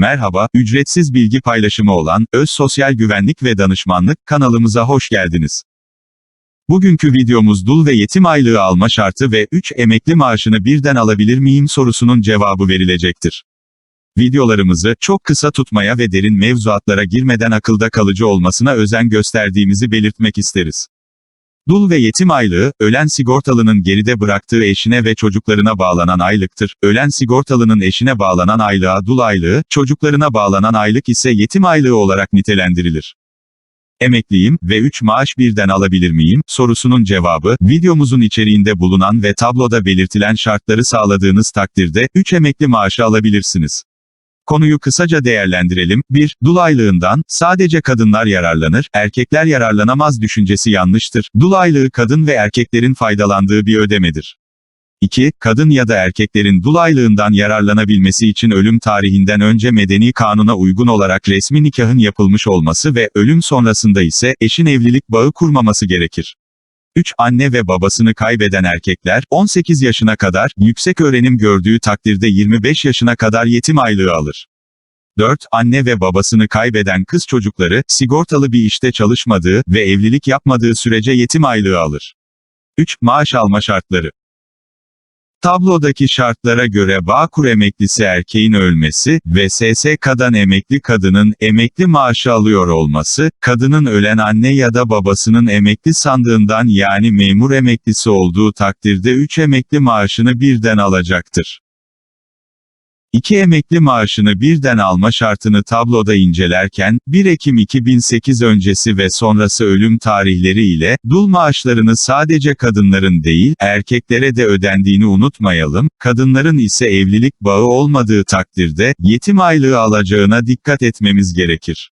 Merhaba, ücretsiz bilgi paylaşımı olan Öz Sosyal Güvenlik ve Danışmanlık kanalımıza hoş geldiniz. Bugünkü videomuz dul ve yetim aylığı alma şartı ve 3 emekli maaşını birden alabilir miyim sorusunun cevabı verilecektir. Videolarımızı çok kısa tutmaya ve derin mevzuatlara girmeden akılda kalıcı olmasına özen gösterdiğimizi belirtmek isteriz. Dul ve yetim aylığı, ölen sigortalının geride bıraktığı eşine ve çocuklarına bağlanan aylıktır. Ölen sigortalının eşine bağlanan aylığa dul aylığı, çocuklarına bağlanan aylık ise yetim aylığı olarak nitelendirilir. Emekliyim ve 3 maaş birden alabilir miyim? sorusunun cevabı, videomuzun içeriğinde bulunan ve tabloda belirtilen şartları sağladığınız takdirde 3 emekli maaşı alabilirsiniz. Konuyu kısaca değerlendirelim. 1. Dul aylığından sadece kadınlar yararlanır, erkekler yararlanamaz düşüncesi yanlıştır. Dul aylığı kadın ve erkeklerin faydalandığı bir ödemedir. 2. Kadın ya da erkeklerin dul aylığından yararlanabilmesi için ölüm tarihinden önce medeni kanuna uygun olarak resmi nikahın yapılmış olması ve ölüm sonrasında ise eşin evlilik bağı kurmaması gerekir. 3. Anne ve babasını kaybeden erkekler, 18 yaşına kadar, yüksek öğrenim gördüğü takdirde 25 yaşına kadar yetim aylığı alır. 4. Anne ve babasını kaybeden kız çocukları, sigortalı bir işte çalışmadığı ve evlilik yapmadığı sürece yetim aylığı alır. 3. Maaş alma şartları Tablodaki şartlara göre Bağkur emeklisi erkeğin ölmesi ve SSK'dan emekli kadının emekli maaşı alıyor olması, kadının ölen anne ya da babasının emekli sandığından yani memur emeklisi olduğu takdirde 3 emekli maaşını birden alacaktır. İki emekli maaşını birden alma şartını tabloda incelerken, 1 Ekim 2008 öncesi ve sonrası ölüm tarihleri ile, dul maaşlarını sadece kadınların değil, erkeklere de ödendiğini unutmayalım, kadınların ise evlilik bağı olmadığı takdirde, yetim aylığı alacağına dikkat etmemiz gerekir.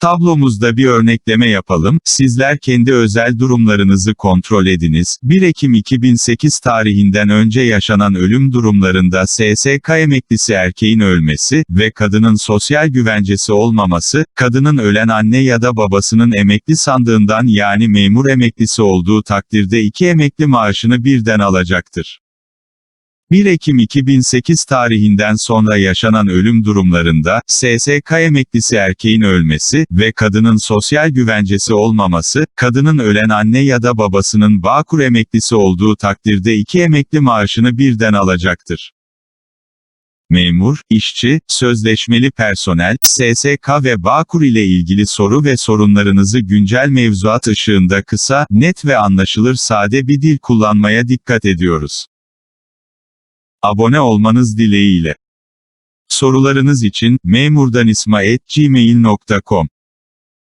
Tablomuzda bir örnekleme yapalım, sizler kendi özel durumlarınızı kontrol ediniz. 1 Ekim 2008 tarihinden önce yaşanan ölüm durumlarında SSK emeklisi erkeğin ölmesi ve kadının sosyal güvencesi olmaması, kadının ölen anne ya da babasının emekli sandığından yani memur emeklisi olduğu takdirde iki emekli maaşını birden alacaktır. 1 Ekim 2008 tarihinden sonra yaşanan ölüm durumlarında, SSK emeklisi erkeğin ölmesi ve kadının sosyal güvencesi olmaması, kadının ölen anne ya da babasının Bağkur emeklisi olduğu takdirde iki emekli maaşını birden alacaktır. Memur, işçi, sözleşmeli personel, SSK ve Bağkur ile ilgili soru ve sorunlarınızı güncel mevzuat ışığında kısa, net ve anlaşılır sade bir dil kullanmaya dikkat ediyoruz. Abone olmanız dileğiyle. Sorularınız için memurdanisma@gmail.com